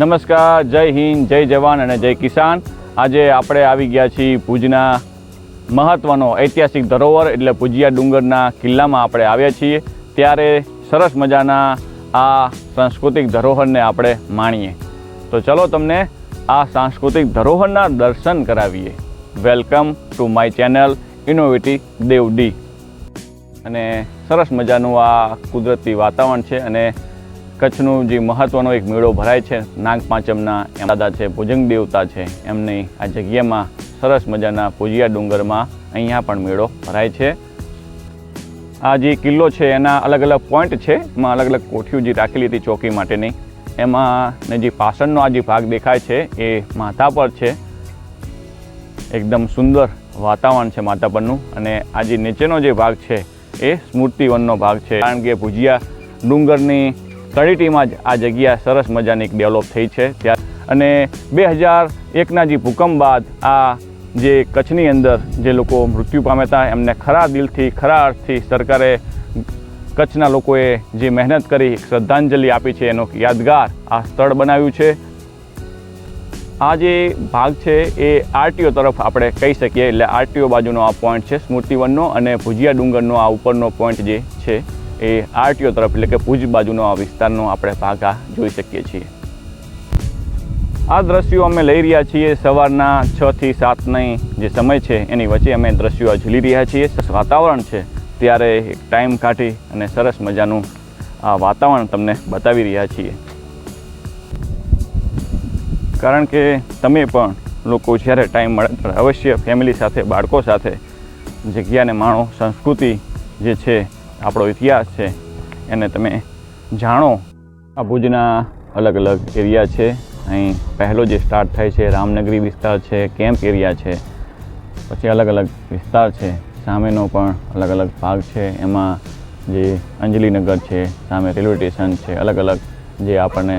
નમસ્કાર, જય હિન્દ, જય જવાન અને જય કિસાન. આજે આપણે આવી ગયા છીએ ભુજના મહત્ત્વનો ઐતિહાસિક ધરોહર, એટલે ભુજિયા ડુંગરના કિલ્લામાં આપણે આવ્યા છીએ. ત્યારે સરસ મજાના આ સાંસ્કૃતિક ધરોહરને આપણે માણીએ. તો ચલો તમને આ સાંસ્કૃતિક ધરોહરના દર્શન કરાવીએ. Welcome to my channel innovative Dev D અને સરસ મજાનું આ કુદરતી વાતાવરણ છે અને કચ્છનું જે મહત્ત્વનો એક મેળો ભરાય છે, નાગપાંચમના એમ દાદા છે, ભુજંગ દેવતા છે, એમની આ જગ્યામાં સરસ મજાના ભુજિયા ડુંગરમાં અહીંયા પણ મેળો ભરાય છે. આ જે કિલ્લો છે, એના અલગ અલગ પોઈન્ટ છે, એમાં અલગ અલગ કોઠીઓ જે રાખેલી હતી ચોકી માટેની, એમાં ને જે પાષણનો આ જે ભાગ દેખાય છે, એ માથા પર છે. એકદમ સુંદર વાતાવરણ છે માથા પરનું, અને આ જે નીચેનો જે ભાગ છે, એ સ્મૃતિવનનો ભાગ છે, કારણ કે ભુજિયા ડુંગરની તળેટીમાં જ આ જગ્યા સરસ મજાની એક ડેવલપ થઈ છે. ત્યાં અને બે હજાર એકના જે ભૂકંપ બાદ આ જે કચ્છની અંદર જે લોકો મૃત્યુ પામ્યા હતા, એમને ખરા દિલથી, ખરા અર્થથી સરકારે કચ્છના લોકોએ જે મહેનત કરી શ્રદ્ધાંજલિ આપી છે, એનો યાદગાર આ સ્થળ બનાવ્યું છે. આ જે ભાગ છે એ આરટીઓ તરફ આપણે કહી શકીએ, એટલે આરટીઓ બાજુનો આ પોઈન્ટ છે સ્મૃતિવનનો અને ભુજિયા ડુંગરનો આ ઉપરનો પોઈન્ટ જે છે. એ આરટીઓ તરફ એટલે કે ભુજ બાજુનો આ વિસ્તારનો આપણે ભાગ આ જોઈ શકીએ છીએ. આ દ્રશ્યો અમે લઈ રહ્યા છીએ સવારના છ થી સાતની જે સમય છે એની વચ્ચે અમે દ્રશ્યો ઝીલી રહ્યા છીએ. વાતાવરણ છે. ત્યારે એક ટાઈમ કાઢી અને સરસ મજાનું આ વાતાવરણ તમને બતાવી રહ્યા છીએ. કારણ કે તમે પણ લોકો જ્યારે ટાઈમ મળે ત્યારે અવશ્ય ફેમિલી સાથે, બાળકો સાથે જગ્યાને માણો, સંસ્કૃતિ જે છે આપણો ઇતિહાસ છે, એને તમે જાણો. આ ભુજના અલગ અલગ એરિયા છે. અહીં પહેલો જે સ્ટાર્ટ થાય છે, રામનગરી વિસ્તાર છે કેમ્પ એરિયા છે. પછી અલગ અલગ વિસ્તાર છે. સામેનો પણ અલગ અલગ ભાગ છે. એમાં જે અંજલિનગર છે, સામે રેલવે સ્ટેશન છે, અલગ અલગ જે આપણને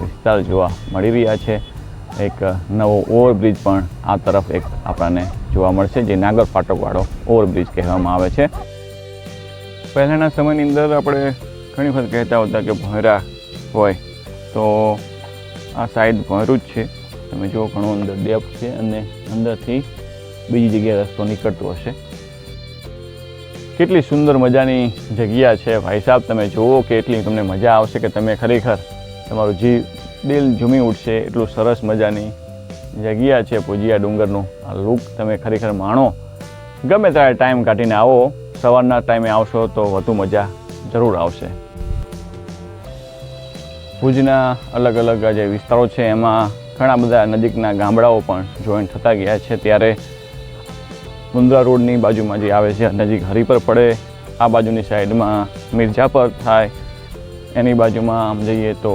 વિસ્તાર જોવા મળી રહ્યા છે. એક નવો ઓવરબ્રિજ પણ આ તરફ એક આપણને જોવા મળશે, જે નાગર ફાટકવાળો ઓવરબ્રિજ કહેવામાં આવે છે. પહેલાંના સમયની અંદર આપણે ઘણી વખત કહેતા હતા કે ભરા હોય, તો આ સાઈડ ભોંયરું જ છે. તમે જુઓ ઘણું અંદર ડેપ છે અને અંદરથી બીજી જગ્યાએ રસ્તો નીકળતો હશે. કેટલી સુંદર મજાની જગ્યા છે. ભાઈ સાહેબ, તમે જુઓ કે એટલી તમને મજા આવશે કે તમે ખરેખર તમારું જીવ દિલ ઝૂમી ઉઠશે. એટલું સરસ મજાની જગ્યા છે પૂજિયા ડુંગરનું. આ લુક તમે ખરેખર માણો. ગમે ત્યારે ટાઈમ કાઢીને આવો. સવારના ટાઈમે આવશો તો વધુ મજા જરૂર આવશે. ભુજના અલગ અલગ જે વિસ્તારો છે, એમાં ઘણા બધા નજીકના ગામડાઓ પણ જોઈન્ટ થતા ગયા છે. ત્યારે મુંદ્રા રોડની બાજુમાં જે આવે છે, નજીક હરિપર પડે, આ બાજુની સાઈડમાં મિર્જાપર થાય, એની બાજુમાં આમ જઈએ તો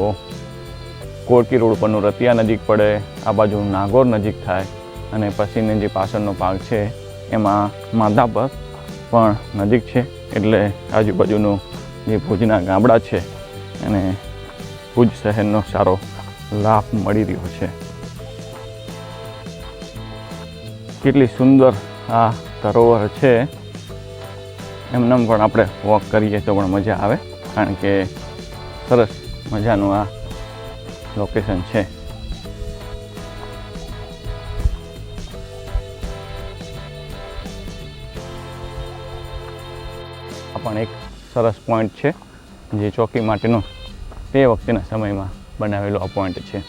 કોરકી રોડ પરનું રતિયા નજીક પડે, આ બાજુ નાગોર નજીક થાય અને પછીની જે પાછળનો ભાગ છે, એમાં માધાપર પણ નજીક છે, એટલે આજુબાજુનું જે ભુજના ગામડા છે, એને ભુજ શહેરનો સારો લાભ મળી રહ્યો છે. કેટલી સુંદર આ ધરોહર છે. એમનેમ પણ આપણે વોક કરીએ તો પણ મજા આવે, કારણ કે સરસ મજાનું આ લોકેશન છે. આ પણ એક સરસ પોઈન્ટ છે, જે ચોકી માટેનો તે વખતેના સમયમાં બનાવેલો આ પોઈન્ટ છે.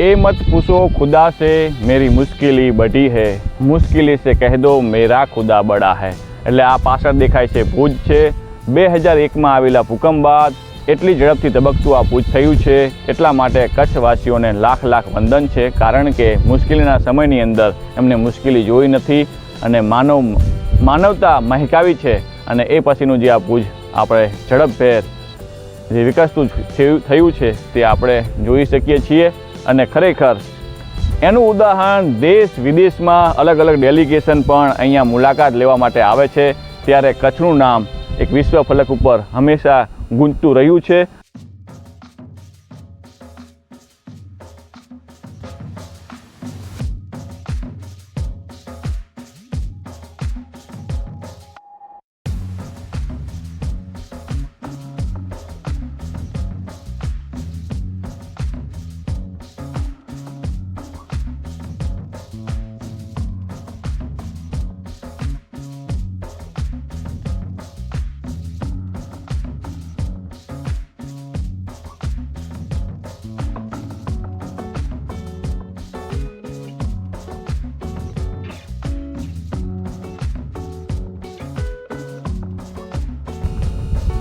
એ મત પૂછો, ખુદા સે મેરી મુશ્કેલી બઢી હે? મુશ્કેલી સે કહે દો, મેરા ખુદા બડા હે. એટલે આ પાછળ દેખાય છે ભુજ છે. બે હજાર એકમાં આવેલા ભૂકંપ બાદ એટલી ઝડપથી તબકતું આ ભુજ થયું છે. એટલા માટે કચ્છવાસીઓને લાખ લાખ વંદન છે, કારણ કે મુશ્કેલીના સમયની અંદર એમને મુશ્કેલી જોઈ નથી. અને માનવ માનવતા મહેકાવી છે અને એ પછીનું જે આ પૂજ આપણે ઝડપભેર જે વિકસતું થયું છે તે આપણે જોઈ શકીએ છીએ અને ખરેખર એનું ઉદાહરણ દેશ વિદેશમાં અલગ અલગ ડેલિગેશન પણ અહીંયા મુલાકાત લેવા માટે આવે છે. ત્યારે કચ્છનું નામ એક વિશ્વ ફલક ઉપર હંમેશા ગુંજતું રહ્યું છે.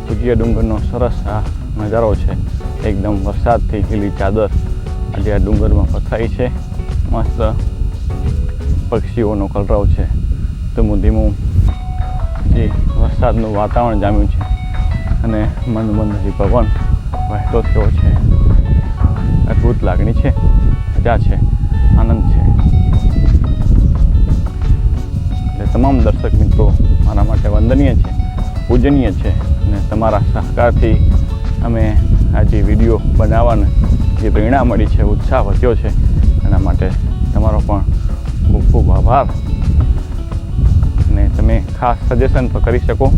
ભુજિયા ડુંગરનો સરસ આ નજારો છે. એકદમ વરસાદથી લીલી ચાદર આજે આ ડુંગરમાં પથરાઈ છે. મસ્ત પક્ષીઓનો કલરવ છે. ધીમું ધીમું જે વરસાદનું વાતાવરણ જામ્યું છે અને મંદ મંદ જે પવન વહેતો થયો છે. અદ્ભુત લાગણી છે. મજા છે. આનંદ છે. એટલે તમામ દર્શક મિત્રો, મારા માટે વંદનીય છે. પૂજનીય છે. અને તમારા સહકારથી અમે આ જે વીડિયો બનાવવાને જે પ્રેરણા મળી છે, ઉત્સાહ વધ્યો છે, એના માટે તમારો પણ ખૂબ ખૂબ આભાર. અને તમે ખાસ સજેશન પણ કરી શકો.